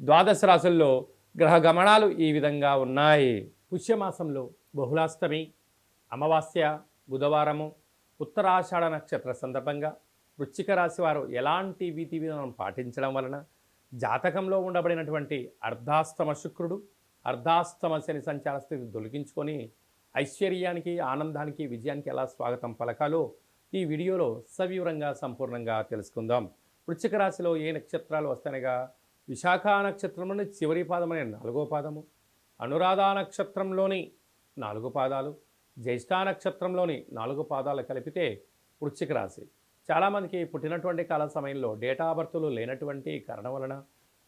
ద్వాదశ రాశుల్లో గ్రహ గమనాలు ఈ విధంగా ఉన్నాయి. పుష్యమాసంలో బహుళాష్టమి అమావాస్య బుధవారము ఉత్తరాషాఢ నక్షత్ర సందర్భంగా వృశ్చిక రాశి వారు ఎలాంటి విధి విధానం పాటించడం వలన జాతకంలో ఉండబడినటువంటి అర్ధాస్తమ శుక్రుడు అర్ధాస్తమ శని సంచార స్థితి తొలగించుకొని ఐశ్వర్యానికి ఆనందానికి విజయానికి ఎలా స్వాగతం పలకాలో ఈ వీడియోలో సవివరంగా సంపూర్ణంగా తెలుసుకుందాం. వృశ్చిక రాశిలో ఏ నక్షత్రాలు వస్తాయనగా విశాఖ నక్షత్రంలోని చివరి పాదం అనే నాలుగో పాదము అనురాధ నక్షత్రంలోని నాలుగు పాదాలు జ్యేష్ఠ నక్షత్రంలోని నాలుగు పాదాలు కలిపితే వృశ్చిక రాశి. చాలామందికి పుట్టినటువంటి కాల సమయంలో డేటా బర్తులు లేనటువంటి కారణం వలన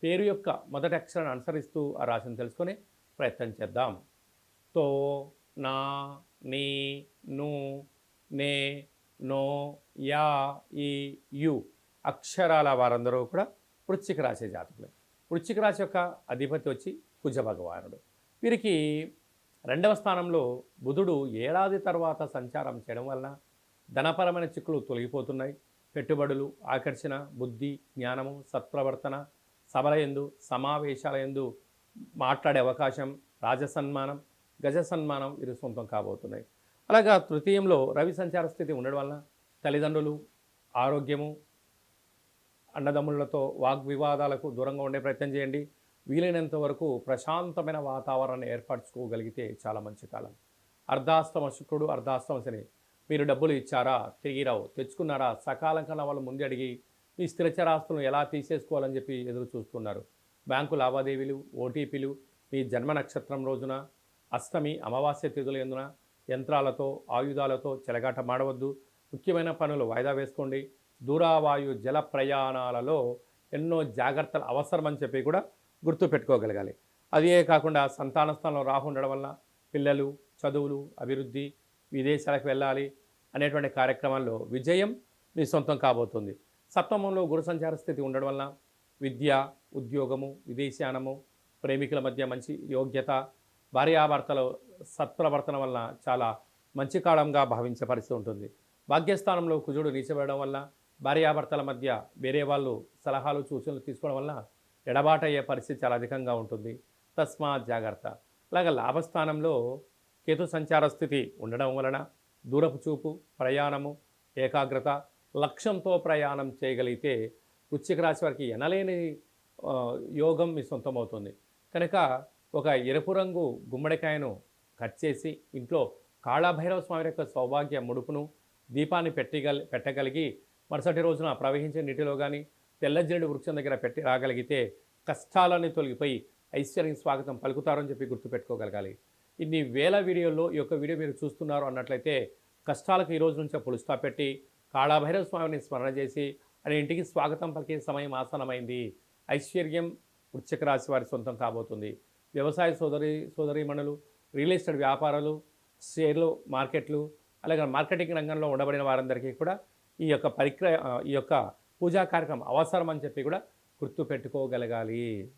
పేరు యొక్క మొదటి అక్షరాన్ని అనుసరిస్తూ ఆ రాశిని తెలుసుకొని ప్రయత్నం చేద్దాం. తో నా నీ ను నే నో యా ఈ యు అక్షరాల వారందరూ కూడా వృశ్చిక రాశి జాతకులు. వృశ్చిక రాశి యొక్క అధిపతి వచ్చి కుజ భగవానుడు. వీరికి రెండవ స్థానంలో బుధుడు ఏడాది తర్వాత సంచారం చేయడం వలన ధనపరమైన చిక్కులు తొలగిపోతున్నాయి. పెట్టుబడులు ఆకర్షణ బుద్ధి జ్ఞానము సత్ప్రవర్తన సభల ఎందు సమావేశాల ఎందు మాట్లాడే అవకాశం రాజసన్మానం గజ సన్మానం వీరు సొంతం కాబోతున్నాయి. అలాగా తృతీయంలో రవి సంచార స్థితి ఉండడం వలన తల్లిదండ్రులు ఆరోగ్యము అన్నదమ్ములతో వాగ్వివాదాలకు దూరంగా ఉండే ప్రయత్నం చేయండి. వీలైనంత వరకు ప్రశాంతమైన వాతావరణాన్ని ఏర్పరచుకోగలిగితే చాలా మంచి కాలం. అర్ధాస్తమ శుక్రుడు అర్ధాస్తమ శని మీరు డబ్బులు ఇచ్చారా తిరిగి రావు తెచ్చుకున్నారా సకాలం కన్నా వాళ్ళు ముందు అడిగి మీ స్థిరచరాస్తులను ఎలా తీసేసుకోవాలని చెప్పి ఎదురు చూస్తున్నారు. బ్యాంకు లావాదేవీలు ఓటీపీలు మీ జన్మ నక్షత్రం రోజున అష్టమి అమావాస్య తిథుల ఎందున యంత్రాలతో ఆయుధాలతో చెలగాట మాడవద్దు ముఖ్యమైన పనులు వాయిదా వేసుకోండి. దూరావాయు జల ప్రయాణాలలో ఎన్నో జాగ్రత్తలు అవసరమని చెప్పి కూడా గుర్తుపెట్టుకోగలగాలి. అదే కాకుండా సంతాన స్థానంలో రాహు ఉండడం వల్ల పిల్లలు చదువులు అభివృద్ధి విదేశాలకు వెళ్ళాలి అనేటువంటి కార్యక్రమాల్లో విజయం మీ సొంతం కాబోతుంది. సప్తమంలో గురు సంచార స్థితి ఉండడం వలన విద్య ఉద్యోగము విదేశానము ప్రేమికుల మధ్య మంచి యోగ్యత భార్యాభర్తల సత్ప్రవర్తన వలన చాలా మంచి కాలంగా భావించే పరిస్థితి ఉంటుంది. భాగ్యస్థానంలో కుజుడు నీచబడడం వల్ల భార్యాభర్తల మధ్య వేరే వాళ్ళు సలహాలు సూచనలు తీసుకోవడం వల్ల ఎడబాటయ్యే పరిస్థితి చాలా అధికంగా ఉంటుంది. తస్మాత్ జాగ్రత్త. అలాగే లాభస్థానంలో కేతు సంచార స్థితి ఉండడం వలన దూరపు చూపు ప్రయాణము ఏకాగ్రత లక్ష్యంతో ప్రయాణం చేయగలిగితే వృశ్చిక రాశి వారికి ఎనలేని యోగం మీ సొంతమవుతుంది. కనుక ఒక ఎరుపు రంగు గుమ్మడికాయను కట్ చేసి ఇంట్లో కాళాభైరవ స్వామి యొక్క సౌభాగ్య ముడుపును దీపాన్ని పెట్టగలి పెట్టగలిగి మరుసటి రోజున ప్రవహించే నీటిలో కానీ తెల్లజిరెడు వృక్షం దగ్గర పెట్టి రాగలిగితే కష్టాలన్నీ తొలగిపోయి ఐశ్వర్యం స్వాగతం పలుకుతారని చెప్పి గుర్తుపెట్టుకోగలగాలి. ఇన్ని వేల వీడియోల్లో ఈ యొక్క వీడియో మీరు చూస్తున్నారు అన్నట్లయితే కష్టాలకు ఈ రోజు నుంచే పులు పెట్టి కాళాభైరవ స్వామిని స్మరణ చేసి ఆయన ఇంటికి స్వాగతం పలికే సమయం ఆసనమైంది ఐశ్వర్యం వృశ్చిక రాశి వారి సొంతం కాబోతుంది. వ్యవసాయ సోదరి సోదరీమణులు రియల్ ఎస్టేట్ వ్యాపారాలు షేర్లు మార్కెట్లు అలాగే మార్కెటింగ్ రంగంలో ఉండబడిన వారందరికీ కూడా ఈ యొక్క పరిక్ర ఈ యొక్క పూజా కార్యక్రమం అవసరం అని చెప్పి కూడా గుర్తుపెట్టుకోగలగాలి.